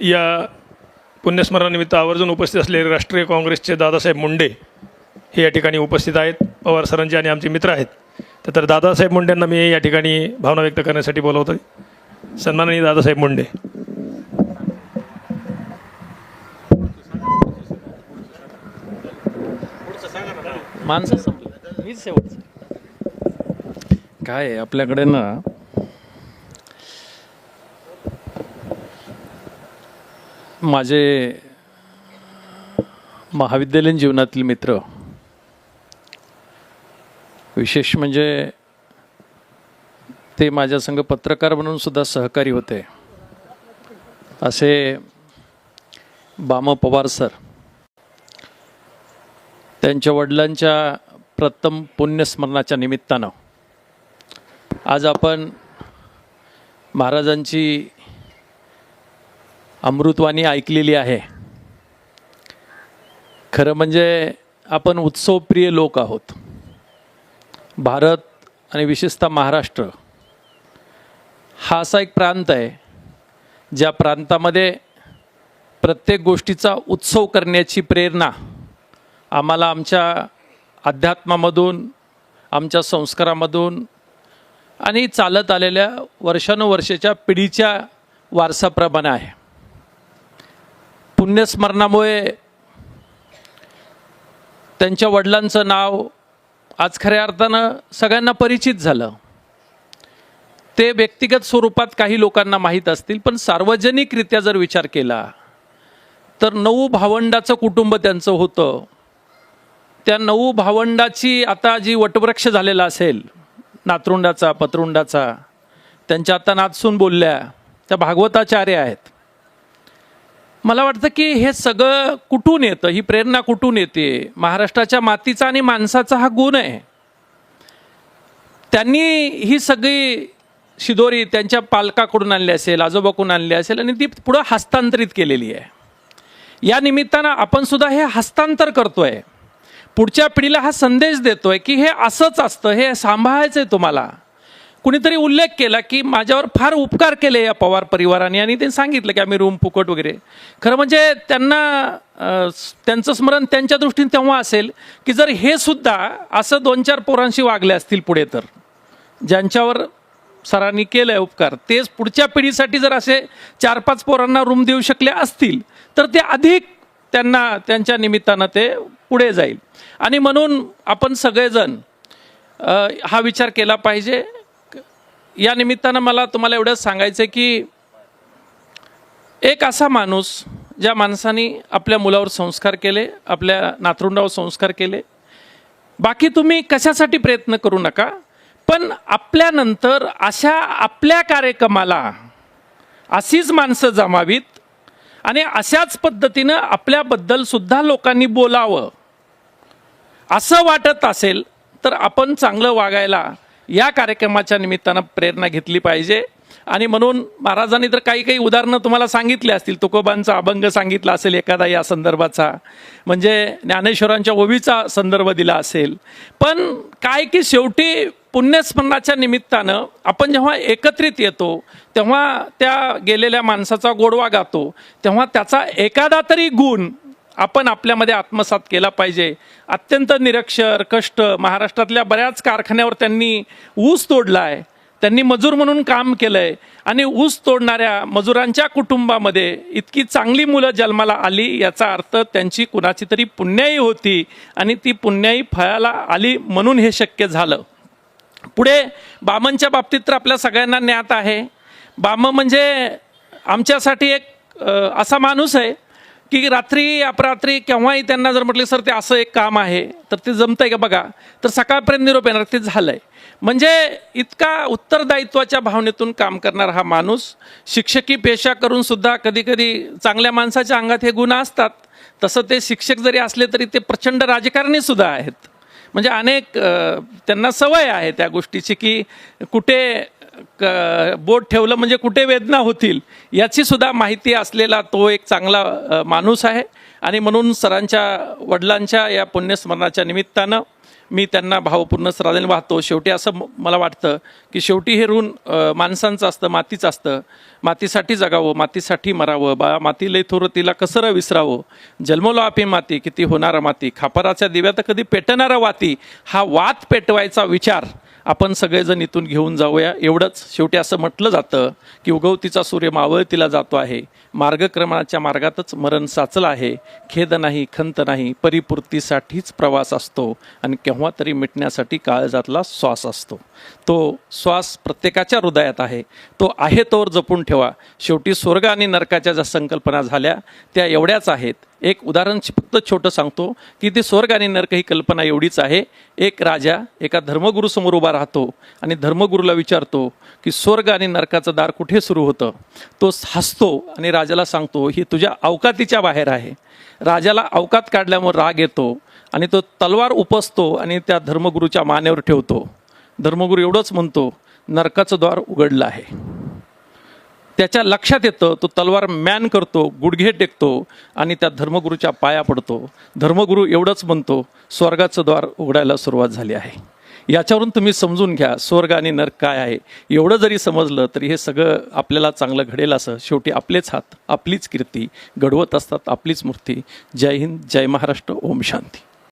या पुण्यस्मरणानिमित्त आवर्जून उपस्थित असलेले राष्ट्रीय काँग्रेसचे दादासाहेब मुंडे हे या ठिकाणी उपस्थित आहेत. पवार सरांचे आणि आमचे मित्र आहेत. तर- तर दादासाहेब मुंडेंना मी या ठिकाणी भावना व्यक्त करण्यासाठी बोलवतो सन्माननीय दादासाहेब मुंडे. माणसं काय आहे, आपल्याकडे ना माझे महाविद्यालयीन जीवनातील मित्र विशेष म्हणजे ते माझ्या संघ पत्रकार म्हणून सुद्धा सहकारी होते. असे बाम पवार सर त्यांच्या वडिलांच्या प्रथम पुण्यस्मरणाच्या निमित्तानं आज आपण महाराजांची अमृतवाणी ऐकलेली आहे. खरं म्हणजे आपण उत्सवप्रिय लोक आहोत. भारत आणि विशेषतः महाराष्ट्र हा असा एक प्रांत आहे ज्या प्रांतामध्ये प्रत्येक गोष्टीचा उत्सव करण्याची प्रेरणा आम्हाला आमच्या अध्यात्मामधून आमच्या संस्कारामधून आणि चालत आलेल्या वर्षानुवर्षाच्या पिढीच्या वारसाप्रमाणे आहे. पुण्यस्मरणामुळे त्यांच्या वडिलांचं नाव आज खऱ्या अर्थानं सगळ्यांना परिचित झालं. ते व्यक्तिगत स्वरूपात काही लोकांना माहीत असतील पण सार्वजनिकरित्या जर विचार केला तर नऊ भावंडाचं कुटुंब त्यांचं होतं. त्या नऊ भावंडाची आता जी वटवृक्ष झालेला असेल नातरुंडाचा पतरुंडाचा त्यांच्या आता नाचसून बोलल्या त्या भागवताचार्य आहेत. मला वाटतं की हे सगळं कुठून येतं? ही प्रेरणा कुठून येते? महाराष्ट्राच्या मातीचा आणि माणसाचा हा गुण आहे. त्यांनी ही सगळी शिदोरी त्यांच्या पालकाकडून आणली असेल आजोबाकडून आणली असेल आणि ती पुढं हस्तांतरित केलेली आहे. या निमित्तानं आपण सुद्धा हे हस्तांतर करतोय. पुढच्या पिढीला हा संदेश देतोय की हे असंच असतं हे सांभाळायचं आहे तुम्हाला. कुणीतरी उल्लेख केला की माझ्यावर फार उपकार केले या पवार परिवाराने. आणि ते सांगितलं की आम्ही रूम फुकट वगैरे. खरं म्हणजे त्यांना त्यांचं स्मरण त्यांच्या दृष्टीने तेव्हा असेल की जर हे सुद्धा असं दोन चार पोरांशी वागले असतील पुढे तर. ज्यांच्यावर सरांनी केलं आहे उपकार. तेच पुढच्या पिढीसाठी जर असे चार पाच पोरांना रूम देऊ शकले असतील तर ते अधिक त्यांना त्यांच्या निमित्तानं ते पुढे जाईल. आणि म्हणून आपण सगळेजण हा विचार केला पाहिजे. या निमित्तानं मला तुम्हाला एवढंच सांगायचं आहे की एक असा माणूस ज्या माणसाने आपल्या मुलावर संस्कार केले आपल्या नातरुंडावर संस्कार केले. बाकी तुम्ही कशासाठी प्रयत्न करू नका पण आपल्यानंतर अशा आपल्या कार्यक्रमाला अशीच माणसं जमावीत आणि अशाच पद्धतीनं आपल्याबद्दल सुद्धा लोकांनी बोलावं. असं वाटत असेल तर आपण चांगलं वागायला या कार्यक्रमाच्या निमित्तानं प्रेरणा घेतली पाहिजे. आणि म्हणून महाराजांनी तर काही काही उदाहरणं तुम्हाला सांगितली असतील. तुकोबांचा अभंग सांगितला असेल एखादा या संदर्भाचा. म्हणजे ज्ञानेश्वरांच्या ओवीचा संदर्भ दिला असेल. पण काय की शेवटी पुण्यस्मरणाच्या निमित्तानं आपण जेव्हा एकत्रित येतो तेव्हा त्या गेलेल्या माणसाचा गोडवा गातो तेव्हा त्याचा एखादा तरी गुण आपण आपल्यामध्ये आत्मसात केला पाहिजे. अत्यंत निरक्षर कष्ट महाराष्ट्रातल्या बऱ्याच कारखान्यावर त्यांनी ऊस तोडला आहे त्यांनी मजूर म्हणून काम केलं आहे आणि ऊस तोडणाऱ्या मजुरांच्या कुटुंबामध्ये इतकी चांगली मुलं जन्माला आली याचा अर्थ त्यांची कुणाची तरी पुण्याई होती आणि ती पुण्याई फळाला आली म्हणून हे शक्य झालं. पुढे बामनच्या बाबतीत तर आपल्या सगळ्यांना ज्ञात आहे. बाम म्हणजे आमच्यासाठी एक असा माणूस आहे. की रात्री अपरात्री केव्हाही त्यांना जर म्हटलं सर ते असं एक काम आहे तर ते जमतंय का? बघा तर सकाळपर्यंत निरोप येणार ते झालंय. म्हणजे इतका उत्तरदायित्वाच्या भावनेतून काम करणारा हा माणूस शिक्षकी पेशा करून सुद्धा कधी कधी चांगल्या माणसाच्या अंगात हे गुण असतात. तसं ते शिक्षक जरी असले तरी ते प्रचंड राजकारणी सुद्धा आहेत. म्हणजे अनेक त्यांना सवय आहे त्या गोष्टीची की कुठे बोट ठेवलं म्हणजे कुठे वेदना होतील याची सुद्धा माहिती असलेला तो एक चांगला माणूस आहे. आणि म्हणून सरांच्या वडिलांच्या या पुण्यस्मरणाच्या निमित्तानं मी त्यांना भावपूर्ण श्रद्धाने वाहतो. शेवटी असं मला वाटतं की शेवटी हे ऋण माणसांचं असतं मातीचं असतं. मातीसाठी जगावं मातीसाठी मरावं. बा माती लय थोर तिला कसरं विसरावं. जन्मलो आपी माती किती होणारा माती. खापराच्या दिव्यात कधी पेटणारा वाती. हा वात पेटवायचा विचार. आपण सगळेजण इथून घेऊन जाऊया. एवढंच शेवटी असं म्हटलं जातं की उगवतीचा सूर्य मावळतीला जातो आहे. मार्गक्रमणाच्या मार्गातच मरण साचलं आहे. खेद नाही खंत नाही परिपूर्तीसाठीच प्रवास असतो आणि केव्हा तरी मिटण्यासाठी काळजातला श्वास असतो. तो श्वास प्रत्येकाच्या हृदयात आहे. तो आहे तोवर जपून ठेवा. शेवटी स्वर्ग आणि नरकाच्या ज्या संकल्पना झाल्या त्या एवढ्याच आहेत. एक उदाहरण फक्त छोटं सांगतो की ती स्वर्ग आणि नरक ही कल्पना एवढीच आहे. एक राजा एका धर्मगुरूसमोर उभा राहतो आणि धर्मगुरूला विचारतो की स्वर्ग आणि नरकाचं दार कुठे सुरू होतं? तो हसतो आणि राजाला सांगतो ही तुझ्या अवकातीच्या बाहेर आहे. राजाला अवकात काढल्यामुळे राग येतो आणि तो तलवार उपसतो आणि त्या धर्मगुरूच्या मानेवर ठेवतो. धर्मगुरू एवढंच म्हणतो नरकाचं द्वार उघडलं आहे. त्याच्या लक्षात येतं तो तलवार मॅन करतो गुडघे टेकतो आणि त्या धर्मगुरूच्या पाया पडतो. धर्मगुरू एवढंच म्हणतो स्वर्गाचं द्वार उघडायला सुरुवात झाली आहे. याच्यावरून तुम्ही समजून घ्या स्वर्ग आणि नरक काय आहे. एवढं जरी समजलं तरी हे सगळं आपल्याला चांगलं घडेल असं. शेवटी आपलेच हात आपलीच कीर्ती घडवत असतात आपलीच मूर्ती. जय हिंद जय महाराष्ट्र ओम शांती.